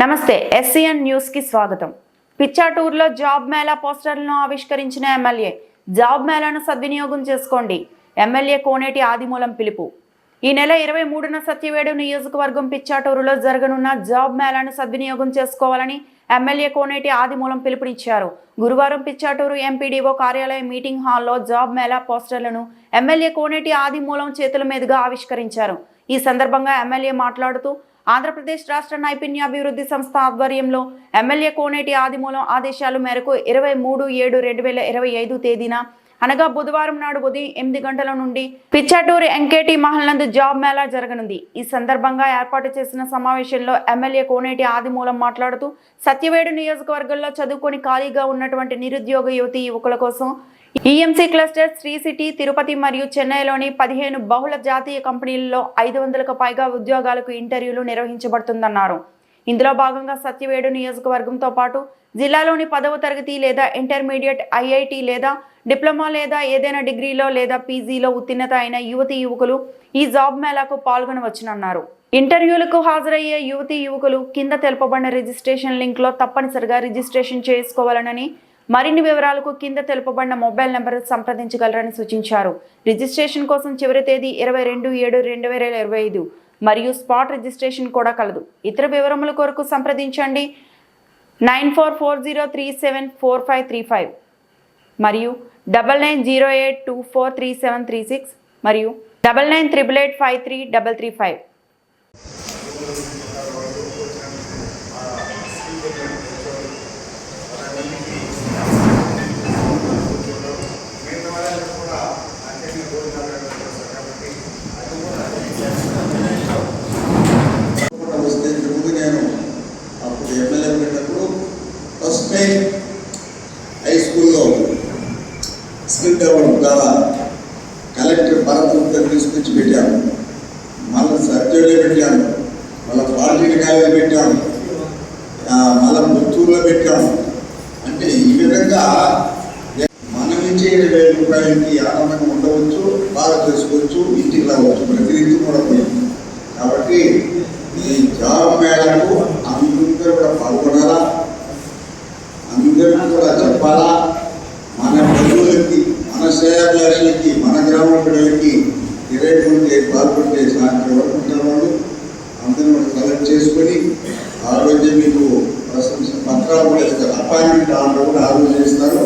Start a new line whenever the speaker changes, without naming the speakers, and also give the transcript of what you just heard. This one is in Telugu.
నమస్తే ఎస్సీఎన్ న్యూస్కి స్వాగతం. పిచ్చాటూరులో జాబ్ మేళా పోస్టర్లను ఆవిష్కరించిన ఎమ్మెల్యే. జాబ్ మేళాను సద్వినియోగం చేసుకోండి. ఎమ్మెల్యే కోనేటి ఆదిమూలం పిలుపు. ఈ నెల ఇరవై మూడున సత్యవేడు నియోజకవర్గం పిచ్చాటూరులో జరగనున్న జాబ్ మేళాను సద్వినియోగం చేసుకోవాలని ఎమ్మెల్యే కోనేటి ఆదిమూలం పిలుపునిచ్చారు. గురువారం పిచ్చాటూరు ఎంపీడీఓ కార్యాలయ మీటింగ్ హాల్లో జాబ్ మేళా పోస్టర్లను ఎమ్మెల్యే కోనేటి ఆదిమూలం చేతుల మీదుగా ఆవిష్కరించారు. ఈ సందర్భంగా ఎమ్మెల్యే మాట్లాడుతూ ఆంధ్రప్రదేశ్ రాష్ట్ర నైపుణ్యాభివృద్ధి సంస్థ ఆధ్వర్యంలో ఎమ్మెల్యే కోనేటి ఆదిమూలం ఆదేశాల మేరకు ఇరవై మూడు ఏడు రెండు వేల ఇరవై ఐదు తేదీన అనగా బుధవారం నాడు ఉదయం ఎనిమిది గంటల నుండి పిచ్చాటూరు ఎంకేటి మహల్ నందు జాబ్ మేళా జరగనుంది. ఈ సందర్భంగా ఏర్పాటు చేసిన సమావేశంలో ఎమ్మెల్యే కోనేటి ఆదిమూలం మాట్లాడుతూ సత్యవేడు నియోజకవర్గంలో చదువుకొని ఖాళీగా ఉన్నటువంటి నిరుద్యోగ యువతి యువకుల కోసం EMC cluster Sri City Tirupati మరియు చెన్నైలోని పదిహేను బహుళ జాతీయ కంపెనీలలో ఐదు వందలకు పైగా ఉద్యోగాలకు ఇంటర్వ్యూలు నిర్వహించబడుతుందన్నారు. ఇందులో భాగంగా సత్యవేడు నియోజకవర్గంతో పాటు జిల్లాలోని పదవ తరగతి లేదా ఇంటర్మీడియట్ ఐఐటి లేదా డిప్లొమా లేదా ఏదైనా డిగ్రీలో లేదా పీజీలో ఉత్తీర్ణత అయిన యువతి యువకులు ఈ జాబ్ మేళాకు పాల్గొనవచ్చునన్నారు. ఇంటర్వ్యూలకు హాజరయ్యే యువతి యువకులు కింద తెలుపబడిన రిజిస్ట్రేషన్ లింక్లో తప్పనిసరిగా రిజిస్ట్రేషన్ చేసుకోవాలనని మరిన్ని వివరాలకు కింద తెలుపబడిన మొబైల్ నెంబర్ సంప్రదించగలరని సూచించారు. రిజిస్ట్రేషన్ కోసం చివరి తేదీ ఇరవై రెండు ఏడు రెండు వేల ఇరవై ఐదు. మరియు స్పాట్ రిజిస్ట్రేషన్ కూడా కలదు. ఇతర వివరముల కొరకు సంప్రదించండి. Nine four four zero three seven four five three five. మరియు double nine zero eight two four three seven three six. మరియు double nine triple eight five three double three five
కూడా వస్తే ఇంతకుముందు నేను అప్పుడు ఎమ్మెల్యే పెట్టినప్పుడు ఫస్ట్ టైం హై స్కూల్లో స్కిల్ డెవలప్ ద్వారా కలెక్టర్ భరత్ గుప్తా తీసుకొచ్చి పెట్టాను మళ్ళీ సత్యోలో పెట్టాను మళ్ళీ పాలిటెక్నిక్ కాలేజ్ పెట్టాను మళ్ళీ పుత్తూరులో పెట్టాము. అంటే ఈ విధంగా మనం ఇచ్చే ఏడు వేల రూపాయలకి ఆనందంగా ఉండవచ్చు బాగా చేసుకోవచ్చు ఇంటికి రావచ్చు. ప్రతి ప్రతినిధి కూడా పోయింది కాబట్టి ఈ జాబ్ మేళకు అందరూ కూడా పాల్గొనాలా? అందరూ కూడా చెప్పాలా? మన బంధువులకి మన శ్రేయాభిలాషులకి మన గ్రామ పిల్లలకి తిరగకుంటే పాల్గొంటే సాయంత్రం వరకు ఉంటారు వాళ్ళు అందరూ కలెక్ట్ చేసుకొని ఆ రోజే మీకు ప్రశంస పత్రాలు కూడా ఇస్తారు. అపాయింట్మెంట్ ఆర్డర్ కూడా ఆ రోజు ఇస్తారు.